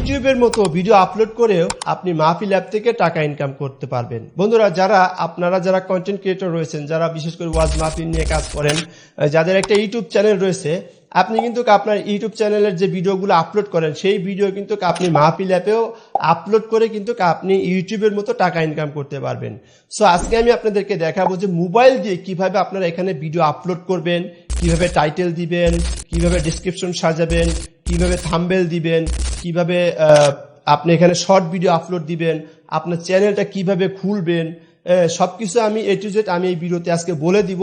ইউটিউবের মতো video upload করেও আপনি মাহফিল অ্যাপ থেকে টাকা ইনকাম করতে পারবেন। বন্ধুরা, যারা, আপনারা যারা কন্টেন্ট ক্রিয়েটর রয়েছেন, যারা বিশেষ করে ওয়াজ মাহফিল নিয়ে কাজ করেন যাদের একটা ইউটিউব চ্যানেল রয়েছে, আপনি কিন্তু আপনার ইউটিউব চ্যানেলের যে ভিডিওগুলো আপলোড করেন, সেই ভিডিও কিন্তু আপনি মাহফিল অ্যাপেও আপলোড করে কিন্তু আপনি ইউটিউবের মতো টাকা ইনকাম করতে পারবেন। সো আজকে আমি আপনাদেরকে দেখাবো যে মোবাইল দিয়ে কীভাবে আপনারা এখানে ভিডিও আপলোড করবেন কীভাবে টাইটেল দিবেন, কীভাবে ডিসক্রিপশন সাজাবেন, কীভাবে থাম্বেল দিবেন, কীভাবে আপনি এখানে শর্ট ভিডিও আপলোড দিবেন, আপনার চ্যানেলটা কীভাবে খুলবেন সব কিছু আমি এ টু জেড আমি এই ভিডিওতে আজকে বলে দিব।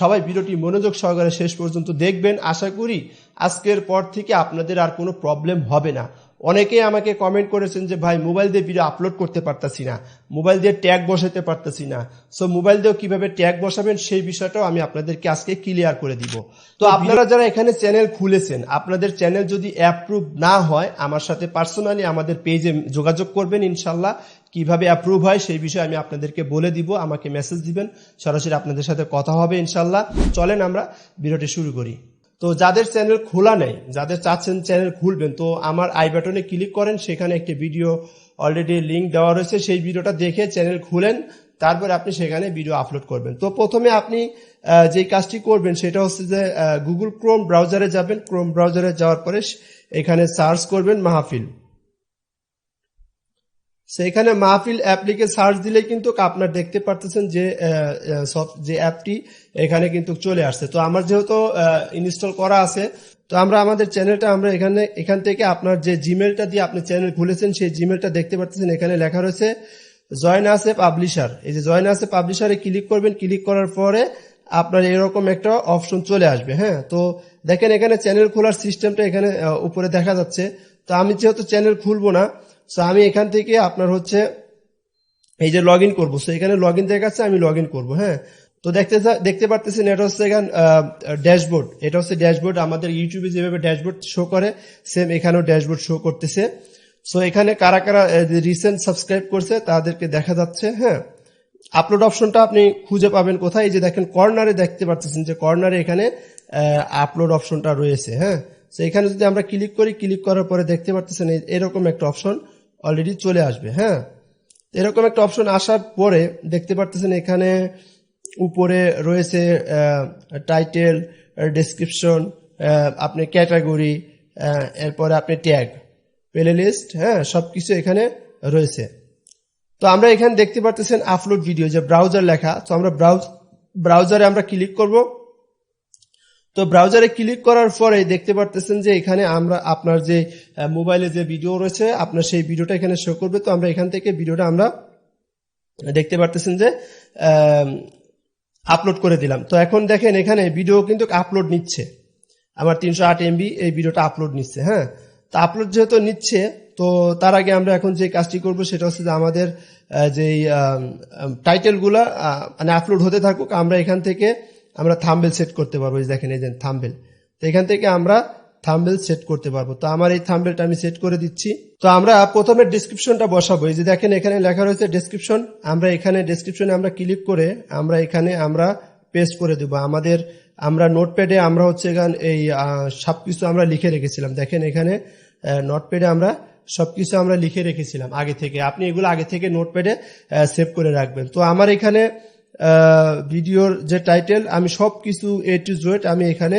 সবাই ভিডিওটি মনোযোগ সহকারে শেষ পর্যন্ত দেখবেন। আশা করি আজকের পর থেকে আপনাদের আর কোনো প্রবলেম হবে না। অনেকেই আমাকে কমেন্ট করেছেন যে ভাই মোবাইল দিয়ে ভিডিও আপলোড করতে পারতাছি না। মোবাইল দিয়ে ট্যাগ বসাতে পারতাছি না। সো মোবাইল দিয়েও কীভাবে ট্যাগ বসাবেন সেই বিষয়টাও আমি আপনাদেরকে আজকে ক্লিয়ার করে দিব। তো আপনারা যারা এখানে চ্যানেল খুলেছেন আপনাদের চ্যানেল যদি অ্যাপ্রুভ না হয় আমার সাথে পার্সোনালি আমাদের পেজে যোগাযোগ করবেন ইনশাল্লাহ কীভাবে অ্যাপ্রুভ হয় সেই বিষয়ে আমি আপনাদেরকে বলে দিব আমাকে মেসেজ দিবেন। সরাসরি আপনাদের সাথে কথা হবে ইনশাল্লাহ চলেন আমরা ভিডিওটি শুরু করি। তো যাদের চ্যানেল খোলা নেই, যাদের চাচ্ছেন চ্যানেল খুলবেন, তো আমার আই বাটনে ক্লিক করেন, সেখানে একটি ভিডিও অলরেডি লিঙ্ক দেওয়া রয়েছে, সেই ভিডিওটা দেখে চ্যানেল খুলেন, তারপরে আপনি সেখানে ভিডিও আপলোড করবেন। তো প্রথমে আপনি যে কাজটি করবেন, সেটা হচ্ছে যে গুগল ক্রোম ব্রাউজারে যাবেন। ক্রোম ব্রাউজারে যাওয়ার পরে এখানে সার্চ করবেন মাহফিল। সেখানে মাহফিল অ্যাপ্লিকে সার্চ দিলে কিন্তু আপনার দেখতে পারতেছেন যে যে অ্যাপটি এখানে কিন্তু চলে আসছে। তো আমার যেহেতু ইনস্টল করা আছে, তো আমরা আমাদের চ্যানেলটা আমরা এখানে, এখান থেকে আপনার যে জিমেলটা দিয়ে আপনি চ্যানেল খুলেছেন, সেই জিমেলটা দেখতে পাচ্ছেন এখানে লেখা রয়েছে, জয়েন আসে পাবলিশার। এই যে, জয়েন আসে পাবলিশারে ক্লিক করবেন। ক্লিক করার পরে আপনার এরকম একটা অপশন চলে আসবে। হ্যাঁ তো দেখেন এখানে চ্যানেল খোলার সিস্টেমটা এখানে উপরে দেখা যাচ্ছে। তো আমি যেহেতু চ্যানেল খুলবো না সো আমি এখান থেকে আপনার হচ্ছে এই যে লগ ইন করব। সো এখানে লগ ইন দেখাচ্ছে আমি লগ ইন করব হ্যাঁ? তো দেখতে দেখতে পারতেছেন, এটা হচ্ছে এখান ড্যাশবোর্ড এটা হচ্ছে ড্যাশবোর্ড আমাদের ইউটিউবে যেভাবে ড্যাশবোর্ড শো করে সেম এখানেও ড্যাশবোর্ড শো করতেছে। সো এখানে কারা কারা রিসেন্ট সাবস্ক্রাইব করছে, তাদেরকে দেখা যাচ্ছে হ্যাঁ? আপলোড অপশনটা আপনি খুঁজে পাবেন কোথায়? যে দেখেন কর্নারে দেখতে পাচ্ছেন যে কর্নারে এখানে আপলোড অপশনটা রয়েছে হ্যাঁ? তো এখানে যদি আমরা ক্লিক করি ক্লিক করার পরে দেখতে পাচ্ছেন এরকম একটা অপশন অলরেডি চলে আসবে হ্যাঁ? এরকম একটা অপশন আসার পরে দেখতে পারতেছেন এখানে উপরে রয়েছে টাইটেল ডেসক্রিপশন আপনি ক্যাটাগরি এরপরে আপনি ট্যাগ প্লে লিস্ট হ্যাঁ সবকিছু এখানে রয়েছে। তো আমরা এখানে দেখতে পারতেছেন আপলোড ভিডিও যে ব্রাউজার লেখা, তো আমরা ব্রাউজ ব্রাউজারে আমরা ক্লিক করব। তো ব্রাউজারে ক্লিক করার পরে দেখতে পারতেছেন যে এখানে আমরা আপনার যে মোবাইলে যে ভিডিও রয়েছে, আপনার সেই ভিডিওটা এখানে শো করবে। তো আমরা এখান থেকে ভিডিওটা আমরা দেখতে পারতেছেন যে আপলোড করে দিলাম। তো এখন দেখেন এখানে ভিডিও কিন্তু আপলোড নিচ্ছে। আমার তিনশো আট এমবি এই ভিডিওটা আপলোড নিচ্ছে হ্যাঁ? তো আপলোড যেহেতু নিচ্ছে, তো তার আগে আমরা এখন যে কাজটি করব সেটা হচ্ছে যে আমাদের যেই টাইটেলগুলো মানে আপলোড হতে থাকুক, আমরা এখান থেকে আমরা থাম্বেল সেট করতে পারব দেখেন, এই যে থাম্বেল। তো এখান থেকে আমরা থাম্বেল সেট করতে পারব। তো আমার এই থাম্বেলটা আমি সেট করে দিচ্ছি। তো আমরা প্রথমে ডিসক্রিপশনটা বসাবো। এই যে দেখেন, এখানে লেখা রয়েছে ডেসক্রিপশন আমরা এখানে ডেসক্রিপশনে আমরা ক্লিক করে আমরা এখানে আমরা পেস্ট করে দেবো। আমাদের আমরা নোটপ্যাডে আমরা হচ্ছে এখান এই সব কিছু আমরা লিখে রেখেছিলাম। দেখেন, এখানে নোটপ্যাডে আমরা সব কিছু আমরা লিখে রেখেছিলাম আগে থেকে। আপনি এগুলো আগে থেকে নোটপ্যাডে সেভ করে রাখবেন। তো আমার এখানে ভিডিওর যে টাইটেল আমি সব কিছু এ টু জেড আমি এখানে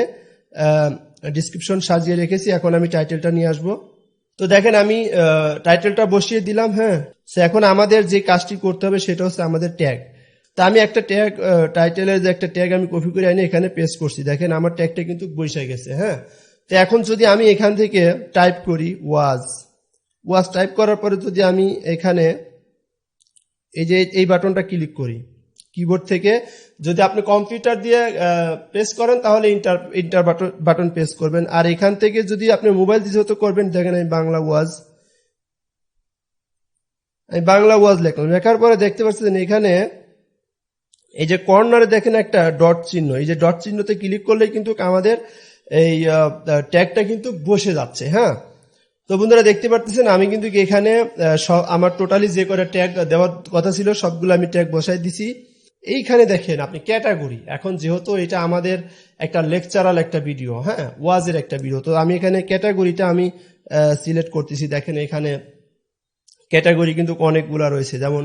ডিসক্রিপশন সাজিয়ে রেখেছি। এখন আমি টাইটেলটা নিয়ে আসব। তো দেখেন আমি টাইটেলটা বসিয়ে দিলাম হ্যাঁ? এখন আমাদের যে কাজটি করতে হবে সেটা হচ্ছে আমাদের ট্যাগ তা আমি একটা ট্যাগ টাইটেলের যে একটা ট্যাগ আমি কপি করে এনে এখানে পেস্ট করছি। দেখেন আমার ট্যাগটা কিন্তু বসে গেছে হ্যাঁ? তো এখন যদি আমি এখান থেকে টাইপ করি ওয়াজ ওয়াজ টাইপ করার পরে যদি আমি এখানে এই যে এই বাটনটা ক্লিক করি কিবোর্ড থেকে। যদি আপনি কম্পিউটার দিয়ে প্রেস করেন, তাহলে enter enter button button press করবেন। আর এখান থেকে যদি আপনি মোবাইল দিয়ে যেহেতু করবেন, দেখেন আমি বাংলা ওয়াজ। আমি বাংলা ওয়াজ লেখলাম। লেখার পরে দেখতে পাচ্ছেন এখানে, এই যে কর্নারে দেখেন একটা ডট চিহ্ন। এই যে ডট চিহ্নতে ক্লিক করলে কিন্তু আমাদের এই ট্যাগটা কিন্তু বসে যাচ্ছে হ্যাঁ? তো বন্ধুরা দেখতে পারতেছেন আমি কিন্তু এখানে আমার টোটালি যে করে ট্যাগ দেওয়ার কথা ছিল, সবগুলো আমি ট্যাগ বসাই দিছি। এইখানে দেখেন আপনি ক্যাটাগরি। এখন যেহেতু এটা আমাদের একটা লেকচারাল একটা ভিডিও হ্যাঁ? ওয়াজের একটা ভিডিও। তো আমি এখানে ক্যাটাগরিটা আমি সিলেক্ট করতেছি। দেখেন এখানে ক্যাটাগরি কিন্তু অনেকগুলা রয়েছে। যেমন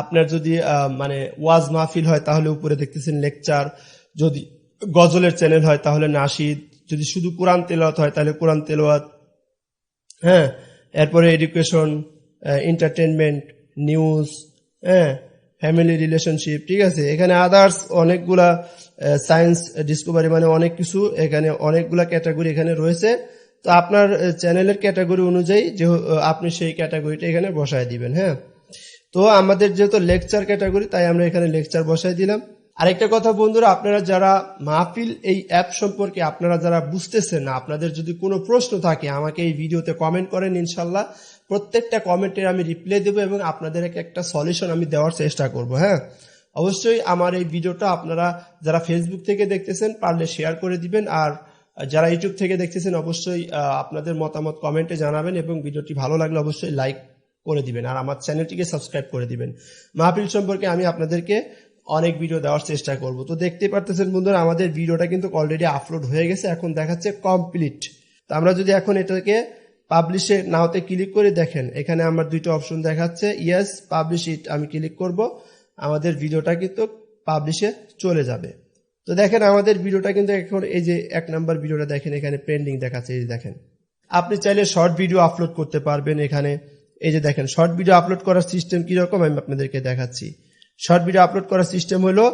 আপনার যদি মানে ওয়াজ মাহফিল হয়, তাহলে উপরে দেখতেছেন লেকচার। যদি গজলের চ্যানেল হয়, তাহলে নাশিদ যদি শুধু কোরআন তেলাওয়াত হয়, তাহলে কোরআন তেলাওয়াত। হ্যাঁ? এরপরে এডুকেশন এন্টারটেনমেন্ট নিউজ হ্যাঁ? ফ্যামিলি রিলেশনশিপ ঠিক আছে? এখানে আদার্স অনেকগুলা সায়েন্স ডিসকভারি মানে অনেক কিছু, এখানে অনেকগুলা ক্যাটাগরি এখানে রয়েছে। তো আপনার চ্যানেলের ক্যাটাগরি অনুযায়ী যে আপনি সেই ক্যাটাগরিটা এখানে বসায় দিবেন হ্যাঁ? তো আমাদের যেহেতু লেকচার ক্যাটাগরি তাই আমরা এখানে লেকচার বসায় দিলাম। আরেকটা কথা, বন্ধুরা, আপনারা যারা মাহফিল এই অ্যাপ সম্পর্কে আপনারা যারা বুঝতেছেন না, আপনাদের যদি কোনো প্রশ্ন থাকে, আমাকে এই ভিডিওতে কমেন্ট করেন ইনশাল্লাহ। প্রত্যেকটা কমেন্টের আমি রিপ্লাই দেবো এবং আপনাদের একটা সলিউশন আমি দেওয়ার চেষ্টা করব হ্যাঁ? অবশ্যই আমার এই ভিডিওটা আপনারা যারা ফেসবুক থেকে দেখতেছেন, পারলে শেয়ার করে দিবেন। আর যারা ইউটিউব থেকে দেখতেছেন, অবশ্যই আপনাদের মতামত কমেন্টে জানাবেন এবং ভিডিওটি ভালো লাগলে অবশ্যই লাইক করে দিবেন। আর আমার চ্যানেলটিকে সাবস্ক্রাইব করে দিবেন। মাহফিল সম্পর্কে আমি আপনাদেরকে অনেক ভিডিও দেওয়ার চেষ্টা করব। তো দেখতে পারতেছেন বন্ধুরা, আমাদের ভিডিওটা কিন্তু অলরেডি আপলোড হয়ে গেছে, এখন দেখাচ্ছে কমপ্লিট তো আমরা যদি এখন এটাকে পাবলিশে নাওতে ক্লিক করে দেখেন, এখানে আমার দুইটা অপশন দেখাচ্ছে ইয়েস পাবলিশ ইট আমি ক্লিক করব, আমাদের ভিডিওটা কিন্তু পাবলিশে চলে যাবে। তো দেখেন, আমাদের ভিডিওটা কিন্তু এখন এই যে এক নাম্বার ভিডিওটা দেখেন, এখানে পেন্ডিং দেখাচ্ছে, এই যে দেখেন। আপনি চাইলে শর্ট ভিডিও আপলোড করতে পারবেন এখানে। এই যে দেখেন শর্ট ভিডিও আপলোড করার সিস্টেম কীরকম, আমি আপনাদেরকে দেখাচ্ছি। শর্ট ভিডিও আপলোড করার সিস্টেম হলো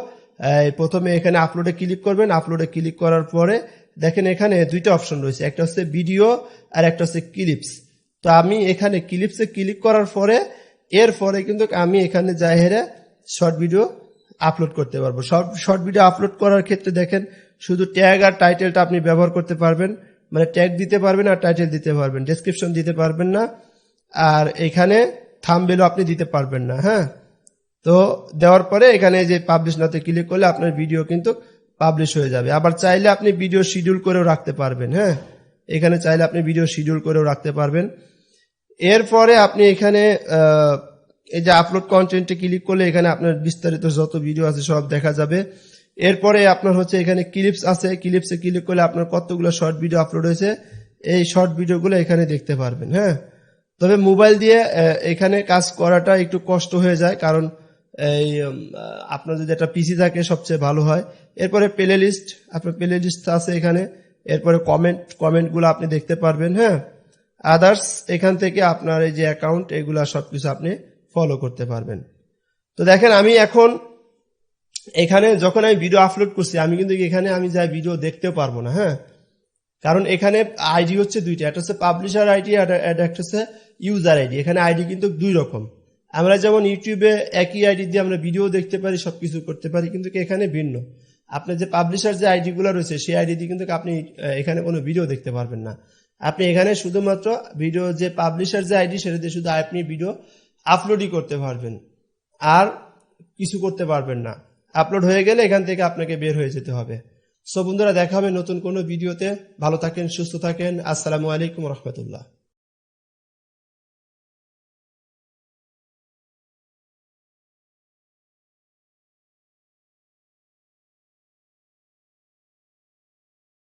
প্রথমে এখানে আপলোডে ক্লিক করবেন। আপলোডে ক্লিক করার পরে দেখেন এখানে দুইটা অপশন রয়েছে। একটা হচ্ছে ভিডিও আর একটা হচ্ছে ক্লিপস তো আমি এখানে ক্লিপসে ক্লিক করার পরে এর পরে কিন্তু আমি এখানে যাই হেরে শর্ট ভিডিও আপলোড করতে পারব। শর্ট ভিডিও আপলোড করার ক্ষেত্রে দেখেন শুধু ট্যাগ আর টাইটেলটা আপনি ব্যবহার করতে পারবেন। মানে ট্যাগ দিতে পারবেন আর টাইটেল দিতে পারবেন। ডেসক্রিপশন দিতে পারবেন না। আর এখানে থামবেলও আপনি দিতে পারবেন না হ্যাঁ? তো দেওয়ার পরে এখানে যে পাবলিশ নাতে ক্লিক করলে আপনার ভিডিও কিন্তু পাবলিশ হয়ে যাবে। আবার চাইলে আপনি ভিডিও শিডিউল করেও রাখতে পারবেন হ্যাঁ? এখানে চাইলে আপনি ভিডিও শিডিউল করেও রাখতে পারবেন। এরপরে আপনি এখানে এই যে আপলোড কন্টেন্টে ক্লিক করলে এখানে আপনার বিস্তারিত যত ভিডিও আছে সব দেখা যাবে। এরপরে আপনার হচ্ছে এখানে ক্লিপস আছে। ক্লিপসে ক্লিক করলে আপনার কতগুলো শর্ট ভিডিও আপলোড হয়েছে, এই শর্ট ভিডিওগুলো এখানে দেখতে পারবেন হ্যাঁ? তবে মোবাইল দিয়ে এখানে কাজ করাটা একটু কষ্ট হয়ে যায়, কারণ এই আপনার যদি একটা পিসি থাকে, সবচেয়ে ভালো হয়। এরপরে প্লে লিস্ট আপনার প্লে লিস্ট আছে এখানে। এরপরে কমেন্ট কমেন্টগুলো আপনি দেখতে পারবেন হ্যাঁ? আদার্স এখান থেকে আপনার এই যে অ্যাকাউন্ট এগুলা সবকিছু আপনি ফলো করতে পারবেন। তো দেখেন, আমি এখন, এখানে যখন আমি ভিডিও আপলোড করছি, আমি কিন্তু এখানে আমি যাই ভিডিও দেখতেও পারব না হ্যাঁ? কারণ এখানে আইডি হচ্ছে দুইটা। একটা হচ্ছে পাবলিশার আইডি একটা হচ্ছে ইউজার আইডি এখানে আইডি কিন্তু দুই রকম। আমরা যেমন ইউটিউবে একই আইডি দিয়ে আমরা ভিডিও দেখতে পারি, সবকিছু করতে পারি, কিন্তু এখানে ভিন্ন? আপনার যে পাবলিশার যে আইডি গুলো রয়েছে, সেই আইডি দিয়ে কিন্তু আপনি এখানে কোনো ভিডিও দেখতে পারবেন না। আপনি এখানে শুধুমাত্র ভিডিও যে পাবলিশার যে আইডি সেটা দিয়ে শুধু আপনি ভিডিও আপলোডই করতে পারবেন। আর কিছু করতে পারবেন না। আপলোড হয়ে গেলে এখান থেকে আপনাকে বের হয়ে যেতে হবে। সো বন্ধুরা, দেখা হবে নতুন কোনো ভিডিওতে ভালো থাকেন, সুস্থ থাকেন। আসসালামু আলাইকুম রহমতুল্লাহ।